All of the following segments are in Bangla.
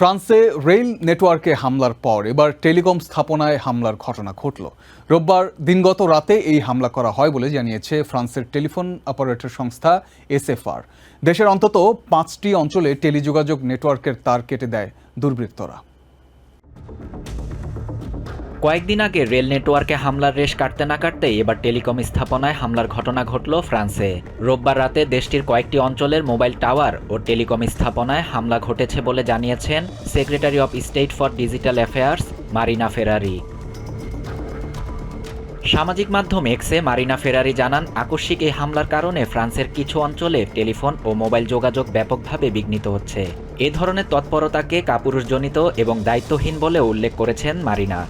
ফ্রান্সে রেল নেটওয়ার্কে হামলার পর এবার টেলিকম স্থাপনায় হামলার ঘটনা ঘটল। রোববার দিনগত রাতে এই হামলা করা হয় বলে জানিয়েছে ফ্রান্সের টেলিফোন অপারেটর সংস্থা এসএফআর। দেশের অন্তত পাঁচটি অঞ্চলে টেলিযোগাযোগ নেটওয়ার্কের তার কেটে দেয় দুর্বৃত্তরা। কয়েকদিন আগে রেল নেটওয়ার্কে হামলার রেশ কাটতে না কাটতেই এবার টেলিকম স্থাপনায় হামলার ঘটনা ঘটল ফ্রান্সে। রোববার রাতে দেশটির কয়েকটি অঞ্চলের মোবাইল টাওয়ার ও টেলিকম স্থাপনায় হামলা ঘটেছে বলে জানিয়েছেন secretary of state for digital affairs Marina Ferrari. সামাজিক মাধ্যম এক্সে মারিনা ফেরারি জানান, আকস্মিক এই হামলার কারণে ফ্রান্সের কিছু অঞ্চলে টেলিফোন ও মোবাইল যোগাযোগ ব্যাপকভাবে বিঘ্নিত হচ্ছে। এ ধরনের তৎপরতাকে কাপুরুষজনিত এবং দায়িত্বহীন বলে উল্লেখ করেছেন মারিনা।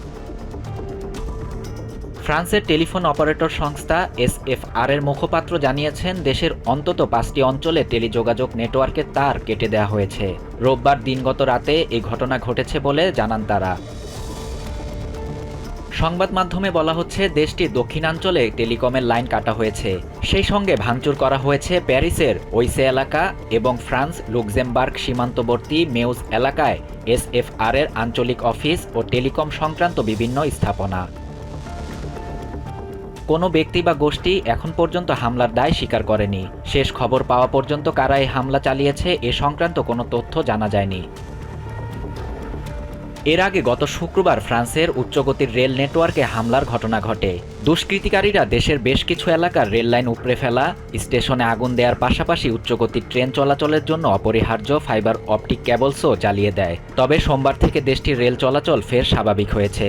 ফ্রান্সের টেলিফোন অপারেটর সংস্থা এসএফআর এর মুখপাত্র জানিয়েছেন, দেশের অন্তত পাঁচটি অঞ্চলে টেলিযোগাযোগ নেটওয়ার্কের তার কেটে দেওয়া হয়েছে। রোববার দিনগত রাতে এই ঘটনা ঘটেছে বলে জানান তারা। সংবাদ মাধ্যমে বলা হচ্ছে দেশটির দক্ষিণাঞ্চলে টেলিকমের লাইন কাটা হয়েছে। সেই সঙ্গে ভাঙচুর করা হয়েছে প্যারিসের ওইসে এলাকা এবং ফ্রান্স লুক্সেমবার্গ সীমান্তবর্তী মেউজ এলাকায় এসএফআর এর আঞ্চলিক অফিস ও টেলিকম সংক্রান্ত বিভিন্ন স্থাপনা। কোনো ব্যক্তি বা গোষ্ঠী এখন পর্যন্ত হামলার দায় স্বীকার করেনি। শেষ খবর পাওয়া পর্যন্ত কারা এই হামলা চালিয়েছে এ সংক্রান্ত কোনো তথ্য জানা যায়নি। এর আগে গত শুক্রবার ফ্রান্সের উচ্চগতির রেল নেটওয়ার্কে হামলার ঘটনা ঘটে। দুষ্কৃতিকারীরা দেশের বেশ কিছু এলাকার রেল লাইন উপড়ে ফেলা, স্টেশনে আগুন দেওয়ার পাশাপাশি উচ্চগতির ট্রেন চলাচলের জন্য অপরিহার্য ফাইবার অপটিক ক্যাবলসও জ্বালিয়ে দেয়। তবে সোমবার থেকে দেশটির রেল চলাচল ফের স্বাভাবিক হয়েছে।